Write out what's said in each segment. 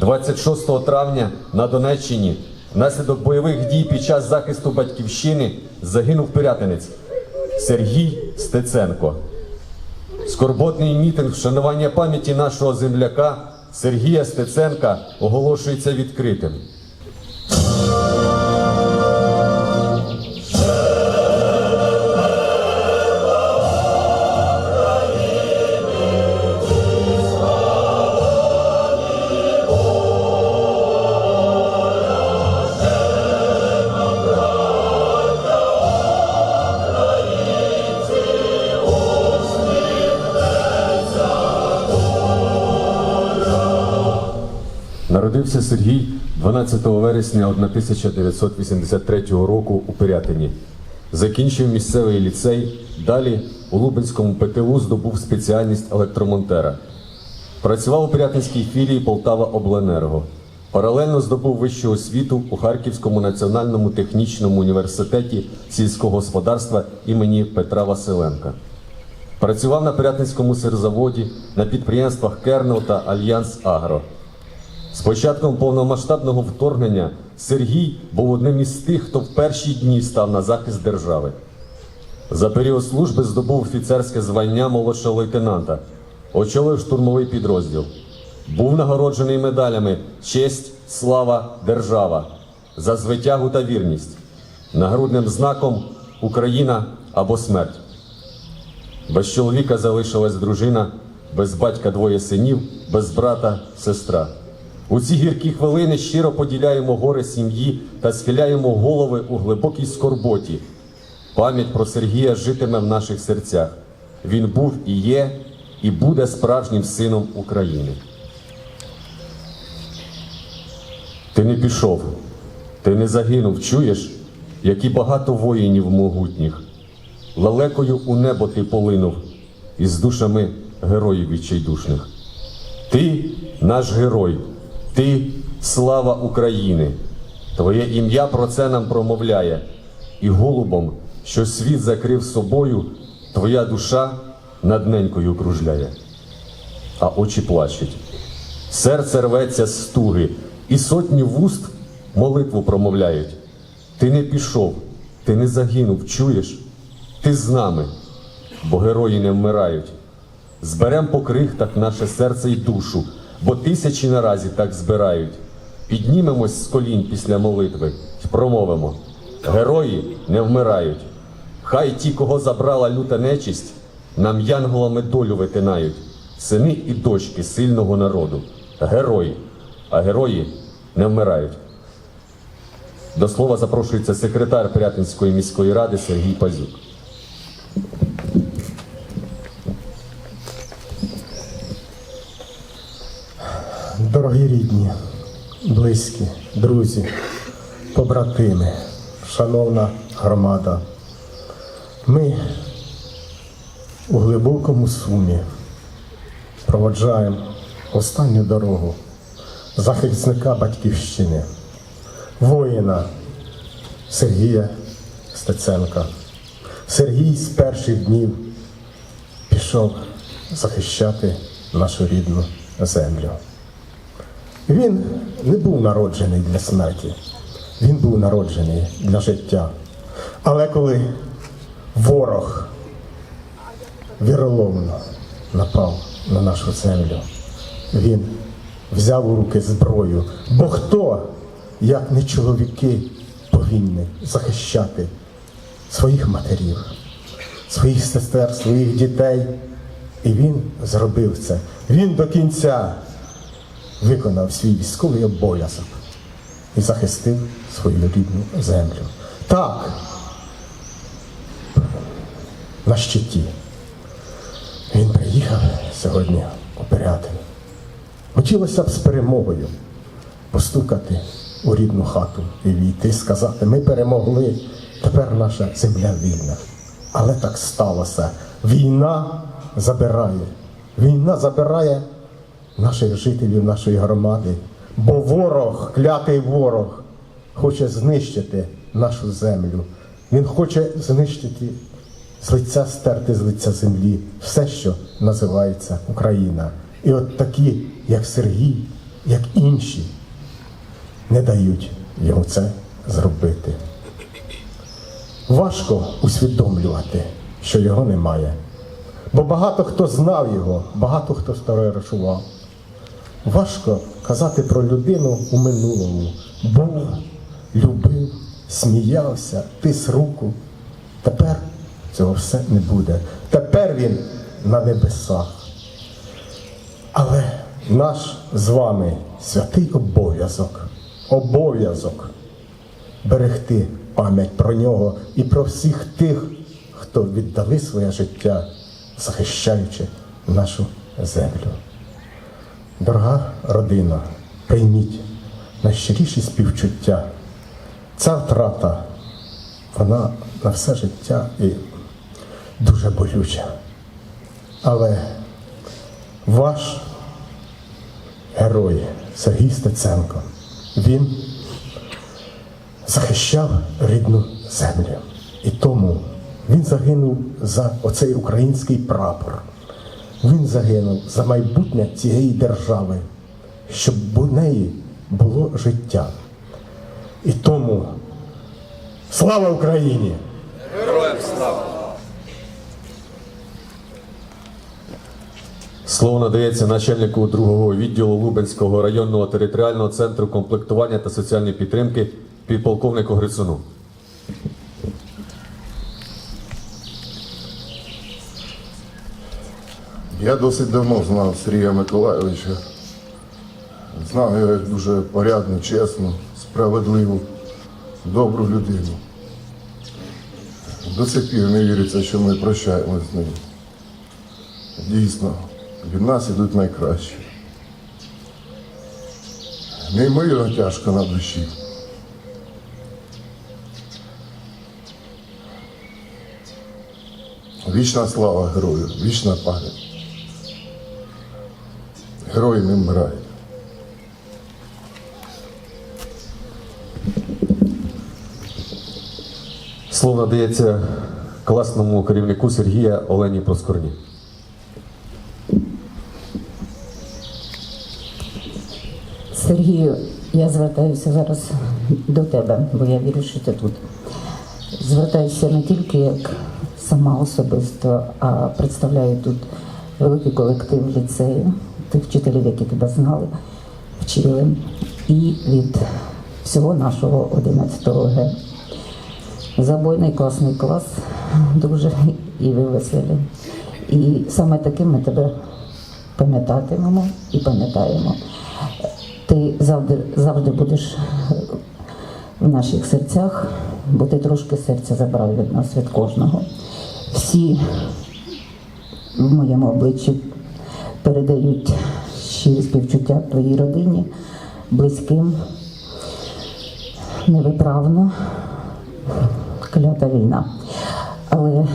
26 травня на Донеччині внаслідок бойових дій під час захисту батьківщини загинув пирятинець Сергій Стеценко. Скорботний мітинг вшанування пам'яті нашого земляка Сергія Стеценка оголошується відкритим. Народився Сергій 12 вересня 1983 року у Пирятині. Закінчив місцевий ліцей. Далі у Лубенському ПТУ здобув спеціальність електромонтера. Працював у Пирятинській філії Полтава Обленерго. Паралельно здобув вищу освіту у Харківському національному технічному університеті сільського господарства імені Петра Василенка. Працював на Пирятинському сирзаводі, на підприємствах Кернел та Альянс Агро. З початком повномасштабного вторгнення Сергій був одним із тих, хто в перші дні став на захист держави. За період служби здобув офіцерське звання молодшого лейтенанта, очолив штурмовий підрозділ. Був нагороджений медалями Честь, слава, держава за звитягу та вірність, нагрудним знаком Україна або смерть. Без чоловіка залишилась дружина, без батька двоє синів, без брата сестра. У ці гіркі хвилини щиро поділяємо горе сім'ї та схиляємо голови у глибокій скорботі. Пам'ять про Сергія житиме в наших серцях. Він був і є, і буде справжнім сином України. Ти не пішов, ти не загинув, чуєш, які багато воїнів могутніх. Лелекою у небо ти полинув із душами героїв відчайдушних. Ти наш герой, ти слава України. Твоє ім'я про це нам промовляє, і голубом, що світ закрив собою, твоя душа над ненькою кружляє, а очі плачуть. Серце рветься з стуги, і сотні вуст молитву промовляють. Ти не пішов, ти не загинув, чуєш? Ти з нами, бо герої не вмирають. Зберем по крихтах наше серце й душу, бо тисячі наразі так збирають. Піднімемось з колін після молитви й промовимо: Герої не вмирають. Хай ті, кого забрала люта нечисть, нам янголами долю витинають, сини і дочки сильного народу, герої, а герої не вмирають. До слова запрошується секретар Пирятинської міської ради Сергій Пазюк. Дорогі рідні, близькі, друзі, побратими, шановна громада, ми у глибокому сумі проводжаємо останню дорогу захисника батьківщини, воїна Сергія Стеценка. Сергій з перших днів пішов захищати нашу рідну землю. Він не був народжений для смерті, він був народжений для життя. Але коли ворог віроломно напав на нашу землю, він взяв у руки зброю. Бо хто, як не чоловіки, повинні захищати своїх матерів, своїх сестер, своїх дітей. І він зробив це. Він до кінця виконав свій військовий обов'язок і захистив свою рідну землю. Так, на щиті. Він приїхав сьогодні у. Хотілося б з перемогою постукати у рідну хату і війти, сказати, ми перемогли, тепер наша земля вільна. Але так сталося. Війна забирає. Війна забирає наших жителів, нашої громади. Бо ворог, клятий ворог, хоче знищити нашу землю. Він хоче знищити з лиця стерти з лиця землі все, що називається Україна. І от такі, як Сергій, як інші, не дають йому це зробити. Важко усвідомлювати, що його немає. Бо багато хто знав його, багато хто старорашував. Важко казати про людину у минулому. Був, любив, сміявся, тис руку. Тепер цього все не буде. Тепер він на небесах. Але наш з вами святий обов'язок, обов'язок берегти пам'ять про нього і про всіх тих, хто віддали своє життя, захищаючи нашу землю. Дорога родина, прийміть найщиріші співчуття. Ця втрата, вона на все життя і дуже болюча. Але ваш герой Сергій Стеценко, він захищав рідну землю. І тому він загинув за оцей український прапор. Він загинув за майбутнє цієї держави, щоб у неї було життя. І тому слава Україні! Героям слава! Слово надається начальнику другого відділу Лубенського районного територіального центру комплектування та соціальної підтримки підполковнику Грицуну. Я досить давно знав Сергія Миколайовича. Знав його як дуже порядну, чесну, справедливу, добру людину. До сих пір не віриться, що ми прощаємось з ним. Дійсно, від нас ідуть найкращі. Неймовірно тяжко на душі. Вічна слава герою, вічна пам'ять. Герої не вмирають. Слово надається класному керівнику Сергія Олені Проскорні. Сергію, я звертаюся зараз до тебе, бо я вірю, що ти тут. Звертаюся не тільки як сама особисто, а представляю тут великий колектив ліцею, тих вчителів, які тебе знали, вчили, і від всього нашого 11 Г. Забойний класний клас, дуже і ви веселі. І саме таким ми тебе пам'ятатимемо і пам'ятаємо. Ти завжди, завжди будеш в наших серцях, бо ти трошки серця забрав від нас, від кожного. Всі в моєму обличчі передають щирі співчуття твоїй родині, близьким, невиправно, клята війна. Але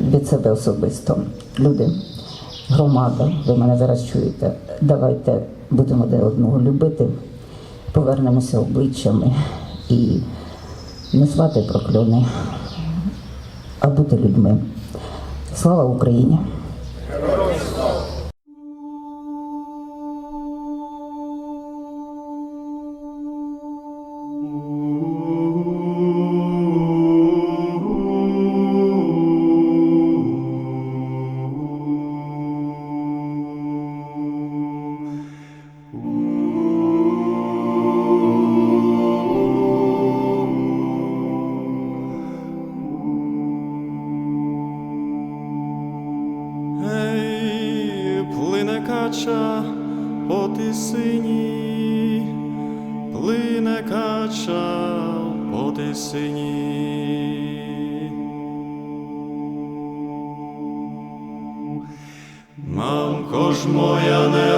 від себе особисто, люди, громада, ви мене зараз чуєте, давайте будемо один одного любити, повернемося обличчями і не свати прокльони, а бути людьми. Слава Україні! Кача по тисині, плине кача по тисині. Мамко ж моя не